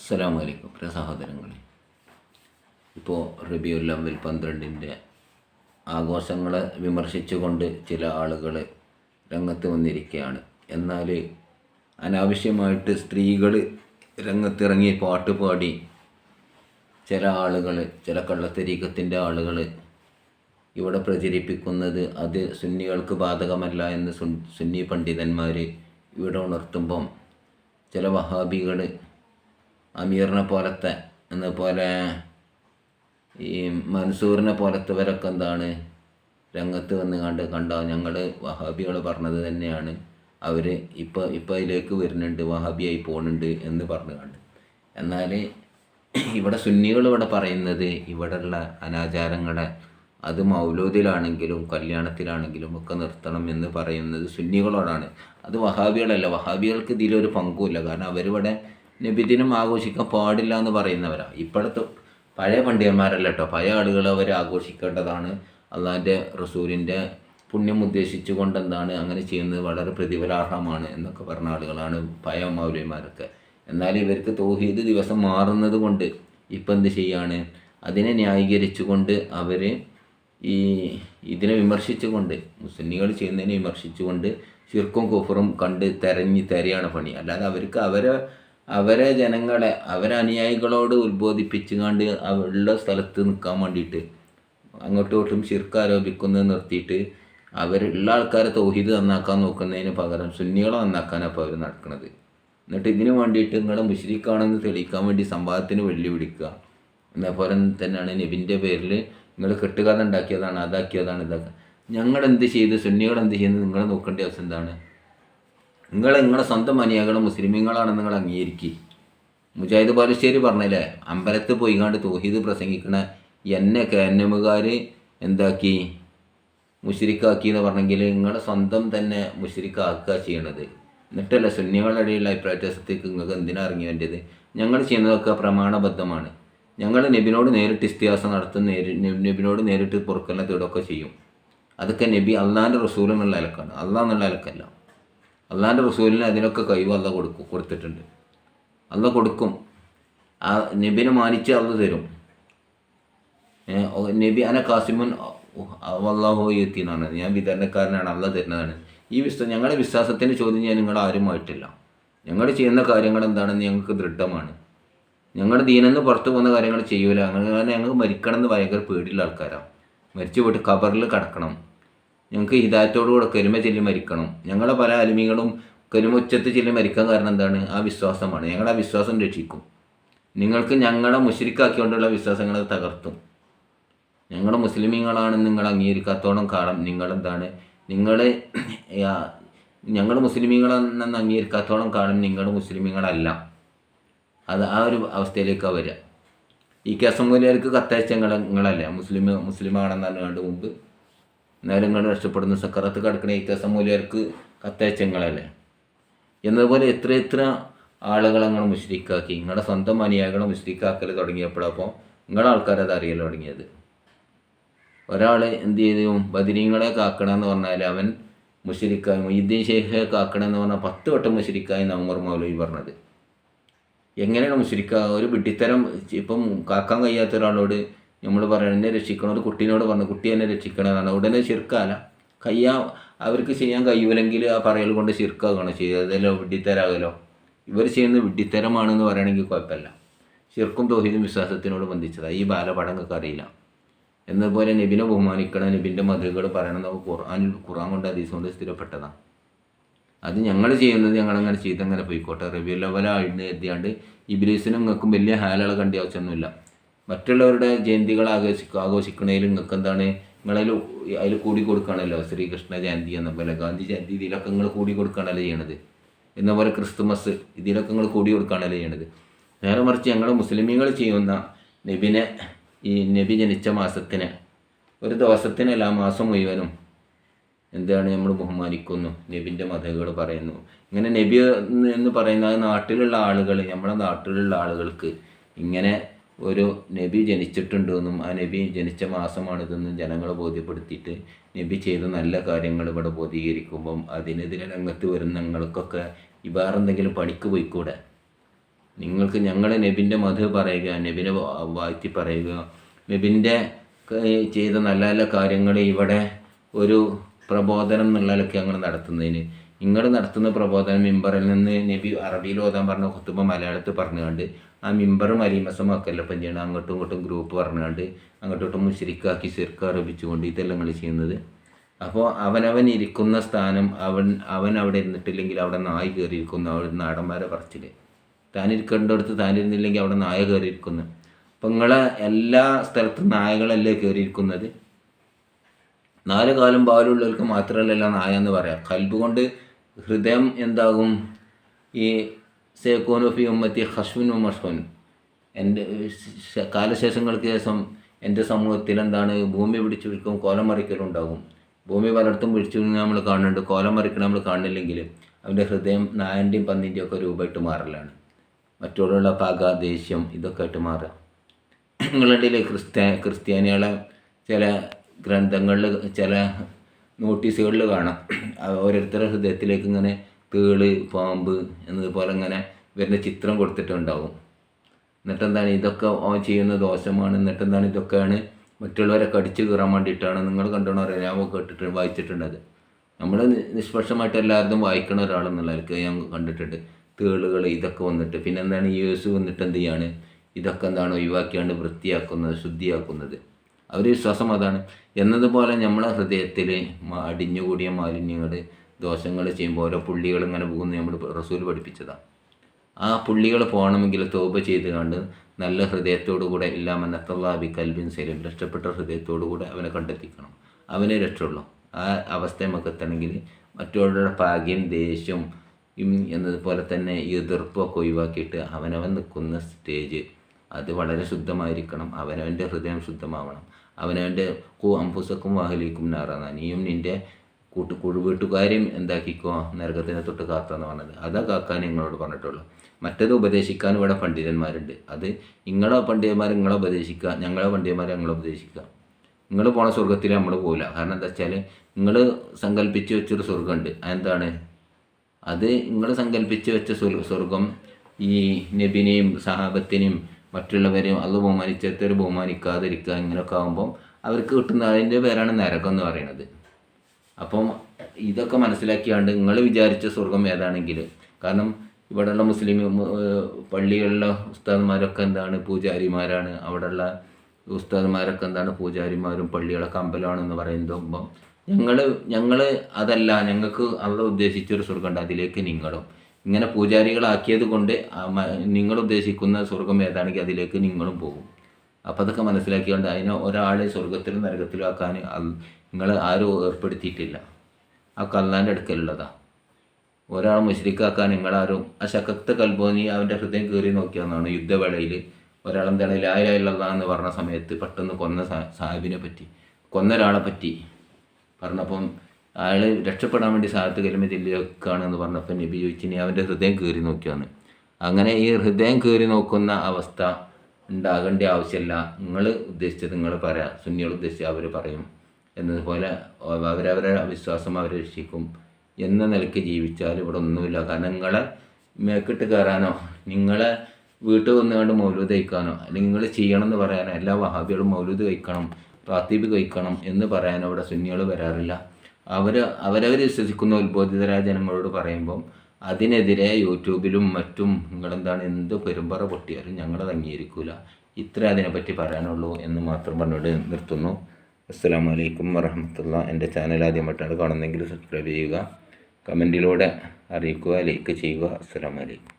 അസ്സലാമു അലൈക്കും പ്രിയ സഹോദരങ്ങളെ. ഇപ്പോൾ റബിയുൽ അവൽ പന്ത്രണ്ടിന്റെ ആഘോഷങ്ങളെ വിമർശിച്ചുകൊണ്ട് ചില ആളുകൾ രംഗത്ത് വന്നിരിക്കുകയാണ്. എന്നാൽ അനാവശ്യമായിട്ട് സ്ത്രീകൾ രംഗത്തിറങ്ങി പാട്ട് പാടി ചില ആളുകൾ ചില കള്ളത്തരീക്കത്തിന്റെ ആളുകൾ ഇവിടെ പ്രചരിപ്പിക്കുന്നത് അത് സുന്നികൾക്ക് ബാധകമല്ല എന്ന് സുന്നി പണ്ഡിതന്മാർ ഇവിടെ ഉണർത്തുമ്പം ചില വഹാബികൾ അമീറിനെ പോലത്തെ എന്നപോലെ ഈ മൻസൂറിനെ പോലത്തെവരൊക്കെ എന്താണ് രംഗത്ത് വന്ന് കണ്ട് കണ്ട? ഞങ്ങൾ വഹാബികൾ പറഞ്ഞത് തന്നെയാണ്. അവർ ഇപ്പോൾ ഇപ്പോൾ അതിലേക്ക് വരുന്നുണ്ട് വഹാബിയായി പോകുന്നുണ്ട് എന്ന് പറഞ്ഞു കണ്ട്. എന്നാൽ ഇവിടെ സുന്നികൾ ഇവിടെ പറയുന്നത് ഇവിടെയുള്ള അനാചാരങ്ങളെ അത് മൗലൂദിലാണെങ്കിലും കല്യാണത്തിലാണെങ്കിലും ഒക്കെ നിർത്തണം എന്ന് പറയുന്നത് സുന്നികളോടാണ്. അത് വഹാബികളല്ല വഹാബികൾക്ക് ഇതിലൊരു പങ്കുമില്ല. കാരണം അവരിവിടെ നബിദിനം ആഘോഷിക്കാൻ പാടില്ല എന്ന് പറയുന്നവരാണ് ഇപ്പോഴത്തെ പഴയ പണ്ഡിതന്മാരല്ല കേട്ടോ പഴയ ആളുകൾ അവർ ആഘോഷിക്കേണ്ടതാണ്. അള്ളാഹിന്റെ റസൂലിന്റെ പുണ്യം ഉദ്ദേശിച്ചുകൊണ്ട് എന്താണ് അങ്ങനെ ചെയ്യുന്നത് വളരെ പ്രതിഫലാർഹമാണ് എന്നൊക്കെ പറഞ്ഞ ആളുകളാണ് പഴയ മൗലവിമാരൊക്കെ. എന്നാൽ ഇവർക്ക് തോഹീദ് ദിവസം മാറുന്നത് കൊണ്ട് ഇപ്പം എന്ത് ചെയ്യാണ്? അതിനെ ന്യായീകരിച്ചുകൊണ്ട് അവർ ഈ ഇതിനെ വിമർശിച്ചുകൊണ്ട് മുസ്ലിങ്ങൾ ചെയ്യുന്നതിനെ വിമർശിച്ചുകൊണ്ട് ശിർക്കും കുഫറും കണ്ട് തെരഞ്ഞ് തെരയാണ് പണി. അല്ലാതെ അവർക്ക് അവരെ അവരെ ജനങ്ങളെ അവരെ അനുയായികളോട് ഉത്ബോധിപ്പിച്ച് കണ്ട് ഉള്ള സ്ഥലത്ത് നിൽക്കാൻ വേണ്ടിയിട്ട് അങ്ങോട്ടും ഇങ്ങോട്ടും ശിർക്ക് ആരോപിക്കുന്നത് നിർത്തിയിട്ട് അവരുള്ള ആൾക്കാരെ തൗഹീദ് നന്നാക്കാൻ നോക്കുന്നതിന് പകരം സുന്നികളെ നന്നാക്കാനാണ് അപ്പോൾ അവർ നടക്കുന്നത് എന്നിട്ട് ഇതിന് വേണ്ടിയിട്ട് നിങ്ങളെ മുഷരിക്കാണെന്ന് തെളിയിക്കാൻ വേണ്ടി സംവാദത്തിന് വെല്ലുവിളിക്കുക. എന്നപോലെ തന്നെയാണ് നബിന്റെ പേരിൽ നിങ്ങൾ കെട്ടുകഥ ഉണ്ടാക്കിയതാണ് അതാക്കിയതാണ് ഇതാക്കുക ഞങ്ങൾ എന്ത് ചെയ്ത് സുന്നികൾ എന്ത് ചെയ്യുന്നത് നിങ്ങൾ നോക്കേണ്ട ആവശ്യം എന്താണ്? നിങ്ങൾ നിങ്ങളുടെ സ്വന്തം അനുയായികൾ മുസ്ലിമീങ്ങളാണ് നിങ്ങൾ അംഗീകരിക്കുക മുജാഹിദ് ബാലുശ്ശേരി പറഞ്ഞില്ലേ അമ്പലത്തിൽ പോയി കണ്ട് തോഹീദ് പ്രസംഗിക്കണ എന്നെ കേന്നമുകാർ എന്താക്കി? മുഷരിക്കാക്കി എന്ന് പറഞ്ഞെങ്കിൽ നിങ്ങളുടെ സ്വന്തം തന്നെ മുഷരിക്കാക്കുക ചെയ്യണത്. എന്നിട്ടല്ല സുന്നികളുടെ ഇടയിലുള്ള അഭിപ്രായ വ്യത്യാസത്തേക്ക് നിങ്ങൾക്ക് എന്തിനാ ഇറങ്ങി വേണ്ടത് ഞങ്ങൾ ചെയ്യുന്നതൊക്കെ പ്രമാണബദ്ധമാണ്. ഞങ്ങൾ നബിനോട് നേരിട്ട് ഇസ്തിഹാസം നടത്തും നേരി നബി- നബിനോട് നേരിട്ട് പൊറുക്കലിനെ തേടൊക്കെ ചെയ്യും. അതൊക്കെ നബി അള്ളാന്റെ റസൂൽ എന്നുള്ള അലക്കാണ് അള്ളാഹ് എന്നുള്ള അലക്കല്ല അള്ളാന്റെ റസൂലിന് അതിനൊക്കെ കഴിവ് അല്ല കൊടുക്കും കൊടുത്തിട്ടുണ്ട്. അല്ല കൊടുക്കും. ആ നബിനെ മാനിച്ച് അള്ള തരും. നബി അന കാസിമുൻ അള്ളാഹു എത്തിന്നാണ് ഞാൻ വിതരണക്കാരനാണ് അള്ള തരുന്നതാണ്. ഈ വിശ്വ ഞങ്ങളുടെ വിശ്വാസത്തിന്റെ ചോദ്യം ഞാൻ നിങ്ങൾ ആരുമായിട്ടില്ല ഞങ്ങൾ ചെയ്യുന്ന കാര്യങ്ങൾ എന്താണെന്ന് ഞങ്ങൾക്ക് ദൃഢമാണ്. ഞങ്ങളുടെ ദീനെന്ന് പുറത്തു പോകുന്ന കാര്യങ്ങൾ ചെയ്യൂല. അങ്ങനെ ഞങ്ങൾ ഞങ്ങൾക്ക് മരിക്കണം എന്ന് ഭയങ്കര പേടിയുള്ള ആൾക്കാരാണ് മരിച്ചു പോയിട്ട് കബറിൽ കിടക്കണം. ഞങ്ങൾക്ക് ഹിദായത്തോടുകൂടെ കരുമ ചൊല്ലി മരിക്കണം. ഞങ്ങളെ പല അലിമികളും കരുമ ഉച്ചത്ത് ചൊല്ലി മരിക്കാൻ കാരണം എന്താണ്? ആ വിശ്വാസമാണ്. ഞങ്ങൾ ആ വിശ്വാസം രക്ഷിക്കും. നിങ്ങൾക്ക് ഞങ്ങളെ മുഷരിക്കാക്കിക്കൊണ്ടുള്ള വിശ്വാസങ്ങളെ തകർത്തും. ഞങ്ങൾ മുസ്ലിമീങ്ങളാണെന്ന് നിങ്ങൾ അംഗീകരിക്കാത്തോളം കാലം നിങ്ങളെന്താണ്? നിങ്ങൾ ഞങ്ങൾ മുസ്ലിമീങ്ങളെന്ന് അംഗീകരിക്കാത്തോളം കാലം നിങ്ങൾ മുസ്ലിമീങ്ങളല്ല. അത് ആ ഒരു അവസ്ഥയിലേക്കാണ് വരിക ഈ കേസം കേസമൂലിയർക്ക് കത്തയച്ച നിങ്ങളല്ല? മുസ്ലിം മുസ്ലിമാണെന്ന് പറഞ്ഞുകൊണ്ട് മുമ്പ് എന്നാലും നിങ്ങൾ രക്ഷപ്പെടുന്ന. സക്കറത്ത് കിടക്കുന്ന ഈ കേസമൂലിയർക്ക് കത്തയച്ച നിങ്ങളല്ലേ എന്നതുപോലെ എത്ര എത്ര ആളുകളെ നിങ്ങൾ മുസ്ലിക്കാക്കി നിങ്ങളുടെ സ്വന്തം അനുയായികളെ മുസ്ലിക്കാക്കൽ തുടങ്ങിയപ്പോഴപ്പോൾ നിങ്ങളുടെ ആൾക്കാരത് അറിയൽ തുടങ്ങിയത്. ഒരാൾ എന്ത് ചെയ്തു? ബദിരീങ്ങളെ കാക്കണമെന്ന് പറഞ്ഞാൽ അവൻ മുഷരിക്കായി മൊയ്യുദ്ദീൻ ഷെയ്ഖെ കാക്കണമെന്ന് പറഞ്ഞാൽ പത്ത് വട്ടം മുഷരിക്കായി നവമർ മൗലവി പറഞ്ഞത്. എങ്ങനെയാണ് മുഷരിക്ക? ഒരു വിഡ്ഢിത്തരം ഇപ്പം കാക്കാൻ കഴിയാത്ത ഒരാളോട് നമ്മൾ പറയണം എന്നെ രക്ഷിക്കണം ഒരു കുട്ടീനോട് പറഞ്ഞു കുട്ടി എന്നെ രക്ഷിക്കണം എന്നാണ് ഉടനെ ശിർക്കാല. കയ്യാ അവർക്ക് ചെയ്യാൻ കഴിയൂലെങ്കിൽ ആ പറയൽ കൊണ്ട് ശിർക്കാകണം ചെയ്തതല്ലോ വിഡ്ഢിത്തരാകലോ? ഇവർ ചെയ്യുന്നത് വിഡ്ഢിത്തരമാണെന്ന് പറയണമെങ്കിൽ കുഴപ്പമില്ല. ശിർക്കും തോഹീദും വിശ്വാസത്തിനോട് ബന്ധിച്ചതാണ് ഈ ബാലപാഠങ്ങൾക്ക് അറിയില്ല. എന്നതുപോലെ നബിനെ ബഹുമാനിക്കണം നബിന്റെ മധുരകൾ പറയണം നമുക്ക് ഖുർആാനിൽ ഖുർആൻ കൊണ്ട് ഹദീസ് കൊണ്ട് സ്ഥിരപ്പെട്ടതാണ് അത് ഞങ്ങൾ ചെയ്യുന്നത് ഞങ്ങളങ്ങനെ ചെയ്തങ്ങനെ പോയിക്കോട്ടെ. റിവ്യൂ ലെവലായിരുന്നു എത്തിയാണ്ട് ഇബിലീസിനും നിങ്ങൾക്കും വലിയ ഹാലകൾ കണ്ട ആവശ്യമൊന്നുമില്ല മറ്റുള്ളവരുടെ ജയന്തികൾ ആഘോഷിക്കുക ആഘോഷിക്കണേലും നിങ്ങൾക്ക് എന്താണ് നിങ്ങളതിൽ അതിൽ കൂടി കൊടുക്കുകയാണല്ലോ ശ്രീകൃഷ്ണ ജയന്തി എന്ന പോലെ ഗാന്ധി ജയന്തി ഇതിലൊക്കെ നിങ്ങൾ കൂടി കൊടുക്കുകയാണല്ലോ ചെയ്യണത്. എന്ന പോലെ ക്രിസ്തുമസ് ഇതിലൊക്കെ നിങ്ങൾ കൂടി കൊടുക്കുകയാണല്ലോ ചെയ്യണത്. നേരെ മറിച്ച് ഞങ്ങൾ മുസ്ലിമീങ്ങൾ ചെയ്യുന്ന നബിനെ ഈ നബി ജനിച്ച മാസത്തിന് ഒരു ദിവസത്തിനല്ല മാസം മുഴുവനും എന്താണ് നമ്മൾ ബഹുമാനിക്കുന്നു. നബിന്റെ മതകൾ പറയുന്നു. ഇങ്ങനെ നബി എന്ന് പറയുന്ന നാട്ടിലുള്ള ആളുകൾ നമ്മുടെ നാട്ടിലുള്ള ആളുകൾക്ക് ഇങ്ങനെ ഒരു നബി ജനിച്ചിട്ടുണ്ടെന്നും ആ നബി ജനിച്ച മാസമാണിതെന്നും ജനങ്ങളെ ബോധ്യപ്പെടുത്തിയിട്ട് നബി ചെയ്ത നല്ല കാര്യങ്ങൾ ഇവിടെ ബോധീകരിക്കുമ്പം അതിനെതിരെ രംഗത്ത് വരുന്ന ഞങ്ങൾക്കൊക്കെ ഈ വേറെ പണിക്ക് പോയിക്കൂടെ? നിങ്ങൾക്ക് ഞങ്ങൾ നബിന്റെ മധു പറയുക നബിനെ വാഴ്ത്തി പറയുക. നബിന്റെ ചെയ്ത നല്ല നല്ല കാര്യങ്ങൾ ഇവിടെ ഒരു പ്രബോധനം എന്നുള്ളതൊക്കെ ഞങ്ങൾ നടത്തുന്നതിന്. നിങ്ങൾ നടത്തുന്ന പ്രബോധനം മിമ്പറിൽ നിന്ന് നബി അറബിയിൽ ഓതാൻ പറഞ്ഞ കുത്തുമ്പോൾ മലയാളത്തിൽ പറഞ്ഞുകൊണ്ട് ആ മിമ്പറും അലീമസമാക്കല്ല ഇപ്പം ചെയ്യണം അങ്ങോട്ടും ഇങ്ങോട്ടും ഗ്രൂപ്പ് പറഞ്ഞുകൊണ്ട് അങ്ങോട്ടും ഇങ്ങോട്ടും മുശരിക്കാക്കി സിർക്ക് ആരോപിച്ചുകൊണ്ട് ഇതെല്ലാം നിങ്ങൾ ചെയ്യുന്നത്. അപ്പോൾ അവനവൻ ഇരിക്കുന്ന സ്ഥാനം അവൻ അവൻ അവിടെ ഇരുന്നിട്ടില്ലെങ്കിൽ അവിടെ നായ് കയറിയിരിക്കുന്നു. അവിടെ നാടന്മാരെ പറച്ചിൽ താനിരിക്കേണ്ടടുത്ത് താനിരുന്നില്ലെങ്കിൽ അവിടെ നായ കയറിയിരിക്കുന്നു. അപ്പം നിങ്ങളെ എല്ലാ സ്ഥലത്തും നായകളല്ലേ കയറിയിരിക്കുന്നത്? നാല് കാലം പാലുള്ളവർക്ക് മാത്രമല്ല നായ എന്ന് പറയാം. കൽബ് കൊണ്ട് ഹൃദയം എന്താകും? ഈ സേക്കോനുഫി ഉമ്മത്തി ഹഷ്വിനും മഷ്വൻ എന്റെ കാലശേഷങ്ങൾക്ക് ശേഷം എന്റെ സമൂഹത്തിൽ എന്താണ് ഭൂമി പിടിച്ചു വിൽക്കും കോലം മറിക്കലും ഉണ്ടാകും. ഭൂമി പലയിടത്തും പിടിച്ചു നമ്മൾ കാണുന്നുണ്ട്. കോലം മറിക്കണം നമ്മൾ കാണുന്നില്ലെങ്കിൽ അവന്റെ ഹൃദയം നായന്റെയും പന്നിന്റെയും ഒക്കെ രൂപമായിട്ട് മാറലാണ്. മറ്റുള്ള പക ദേഷ്യം ഇതൊക്കെ ആയിട്ട് മാറുക നിങ്ങളുടെ ക്രിസ്ത്യ ക്രിസ്ത്യാനികളെ ചില ഗ്രന്ഥങ്ങളിൽ ചില നോട്ടീസുകളിൽ കാണാം. ഓരോരുത്തരുടെ ഹൃദയത്തിലേക്ക് ഇങ്ങനെ തേൾ പാമ്പ് എന്നതുപോലെ അങ്ങനെ വരുന്ന ചിത്രം കൊടുത്തിട്ടുണ്ടാവും. എന്നിട്ടെന്താണ്? ഇതൊക്കെ ഓൻ ചെയ്യുന്ന ദോഷമാണ്. എന്നിട്ടെന്താണ്? ഇതൊക്കെയാണ് മറ്റുള്ളവരെ കടിച്ചു കയറാൻ വേണ്ടിയിട്ടാണ് നിങ്ങൾ കണ്ടോണോ ഞാൻ കേട്ടിട്ട് വായിച്ചിട്ടുണ്ടത്. നമ്മൾ നിഷ്പക്ഷമായിട്ട് എല്ലാവരും വായിക്കണ ഒരാളെന്നുള്ളവർക്ക് ഞാൻ കണ്ടിട്ടുണ്ട്. തേളുകൾ ഇതൊക്കെ വന്നിട്ട് പിന്നെ എന്താണ് യേശു വന്നിട്ട് എന്ത് ചെയ്യാണ്? ഇതൊക്കെ എന്താണ്? ഒഴിവാക്കിയാണ്ട് വൃത്തിയാക്കുന്നത് ശുദ്ധിയാക്കുന്നത്. അവർ വിശ്വാസം അതാണ്. എന്നതുപോലെ നമ്മളെ ഹൃദയത്തിൽ അടിഞ്ഞുകൂടിയ മാലിന്യങ്ങൾ ദോഷങ്ങൾ ചെയ്യുമ്പോൾ ഓരോ പുള്ളികൾ ഇങ്ങനെ പോകുന്നു. നമ്മൾ റസൂൽ പഠിപ്പിച്ചതാണ് ആ പുള്ളികൾ പോകണമെങ്കിൽ തോപ ചെയ്ത് കണ്ട് നല്ല ഹൃദയത്തോടു കൂടെ ഇല്ലാമന്നത്തല്ലാബി കൽബിൻ സലീം രക്ഷപ്പെട്ട ഹൃദയത്തോടു കൂടെ അവനെ കണ്ടെത്തിക്കണം. അവനെ രക്ഷയുള്ളൂ. ആ അവസ്ഥ നമുക്ക് എത്തണമെങ്കിൽ മറ്റുള്ളവരുടെ ഭാഗ്യം ദേഷ്യം എന്നതുപോലെ തന്നെ എതിർപ്പൊക്കെ ഒഴിവാക്കിയിട്ട് അവനവൻ നിൽക്കുന്ന സ്റ്റേജ് അത് വളരെ ശുദ്ധമായിരിക്കണം. അവനവന്റെ ഹൃദയം ശുദ്ധമാവണം. അവനവന്റെ കൂ അംഫുസക്കും വാഹലിക്കും നാറാന നീയും നിന്റെ കൂട്ട് കുഴു വീട്ടുകാരെയും എന്താക്കിക്കോ നരകത്തിനെ തൊട്ട് കാത്താന്ന് പറഞ്ഞത്. അതാ കാക്കാൻ നിങ്ങളോട് പറഞ്ഞിട്ടുള്ളൂ. മറ്റത് ഉപദേശിക്കാൻ ഇവിടെ പണ്ഡിതന്മാരുണ്ട്. അത് നിങ്ങളെ പണ്ഡിതന്മാർ നിങ്ങളെ ഉപദേശിക്കുക ഞങ്ങളെ പണ്ഡിതന്മാർ ഞങ്ങളെ ഉപദേശിക്കുക. നിങ്ങൾ പോണ സ്വർഗത്തിൽ നമ്മൾ പോകില്ല കാരണം എന്താ വെച്ചാൽ നിങ്ങൾ സങ്കല്പിച്ച് വെച്ചൊരു സ്വർഗമുണ്ട് അതെന്താണ്? അത് നിങ്ങൾ സങ്കല്പിച്ച് വെച്ച സ്വർ- സ്വർഗം ഈ നബിനെയും സഹാബത്തിനെയും മറ്റുള്ളവരെയും അത് ബഹുമാനിച്ചവർ ബഹുമാനിക്കാതിരിക്കുക ഇങ്ങനെയൊക്കെ ആകുമ്പം അവർക്ക് കിട്ടുന്ന അതിന്റെ പേരാണ് നരകം എന്ന് പറയുന്നത്. അപ്പം ഇതൊക്കെ മനസ്സിലാക്കിയാണ്ട് നിങ്ങൾ വിചാരിച്ച സ്വർഗം ഏതാണെങ്കിൽ കാരണം ഇവിടെയുള്ള മുസ്ലിം പള്ളികളിലെ ഉസ്താദ്മാരൊക്കെ എന്താണ് പൂജാരിമാരാണ്. അവിടെയുള്ള ഉസ്താദ്മാരൊക്കെ എന്താണ് പൂജാരിമാരും പള്ളികളൊക്കെ അമ്പലമാണെന്ന് പറയുമ്പോൾ ഞങ്ങൾ ഞങ്ങൾ അതല്ല ഞങ്ങൾക്ക് അവിടെ ഉദ്ദേശിച്ചൊരു സ്വർഗമുണ്ട് അതിലേക്ക് നിങ്ങളും. ഇങ്ങനെ പൂജാരികളാക്കിയത് കൊണ്ട് നിങ്ങൾ ഉദ്ദേശിക്കുന്ന സ്വർഗം ഏതാണെങ്കിൽ അതിലേക്ക് നിങ്ങളും പോകും. അപ്പോൾ അതൊക്കെ മനസ്സിലാക്കിക്കൊണ്ട് അതിനെ ഒരാളെ സ്വർഗത്തിലും നരകത്തിലും ആക്കാൻ നിങ്ങൾ ആരും ഏർപ്പെടുത്തിയിട്ടില്ല. ആ കല്ലാന്റെ അടുക്കലുള്ളതാണ് ഒരാൾ മുശ്രിക്കാക്കാൻ നിങ്ങളാരും ആ ശക്ത കൽബോനി അവന്റെ ഹൃദയം കയറി നോക്കിയെന്നാണ് യുദ്ധവേളയിൽ ഒരാളെന്താണ് ലായിലുള്ള എന്ന് പറഞ്ഞ സമയത്ത് പെട്ടെന്ന് കൊന്ന സാഹിബിനെ പറ്റി കൊന്ന ഒരാളെ പറ്റി പറഞ്ഞപ്പം അയാൾ രക്ഷപ്പെടാൻ വേണ്ടി സാഹത്ത് കലിമ ചെല്ലിയൊക്കെയാണെന്ന് പറഞ്ഞപ്പോൾ നബി ചോദിച്ചിനി അവന്റെ ഹൃദയം കയറി നോക്കിയാണ് അങ്ങനെ ഈ ഹൃദയം കയറി നോക്കുന്ന അവസ്ഥ ഉണ്ടാകേണ്ട ആവശ്യമില്ല. നിങ്ങൾ ഉദ്ദേശിച്ചത് നിങ്ങൾ പറയാം സുന്നികൾ ഉദ്ദേശിച്ച് അവർ പറയും. എന്നതുപോലെ അവരവരുടെ വിശ്വാസം അവർ രക്ഷിക്കും എന്ന നിലയ്ക്ക് ജീവിച്ചാൽ ഇവിടെ ഒന്നുമില്ല. കാരണം നിങ്ങളെ മേക്കിട്ട് കയറാനോ നിങ്ങളെ വീട്ടിൽ വന്നുകൊണ്ട് മൗലൂദ് കഴിക്കാനോ അല്ലെങ്കിൽ നിങ്ങൾ ചെയ്യണം എന്ന് പറയാനോ എല്ലാ വഹാബികളും മൗലൂദ് കഴിക്കണം റാത്തീബ് കഴിക്കണം എന്ന് പറയാനോ ഇവിടെ സുന്നികൾ വരാറില്ല. അവർ അവരവർ വിശ്വസിക്കുന്ന ഉത്ബോധിതരായ ജനങ്ങളോട് പറയുമ്പം അതിനെതിരെ യൂട്യൂബിലും മറ്റും നിങ്ങളെന്താണ് എന്ത് പെരുമ്പറ പൊട്ടിയാലും ഞങ്ങളത് അംഗീകരിക്കില്ല ഇത്ര അതിനെപ്പറ്റി പറയാനുള്ളൂ എന്ന് മാത്രം പറഞ്ഞുകൊണ്ട് നിർത്തുന്നു. അസ്സാം വലൈക്കും വറഹമത്തുള്ള എന്റെ ചാനൽ ആദ്യമായിട്ടാണ് കാണുന്നതെങ്കിൽ സബ്സ്ക്രൈബ് ചെയ്യുക കമന്റിലൂടെ അറിയിക്കുക ലൈക്ക് ചെയ്യുക. അസ്സാം വലൈക്കും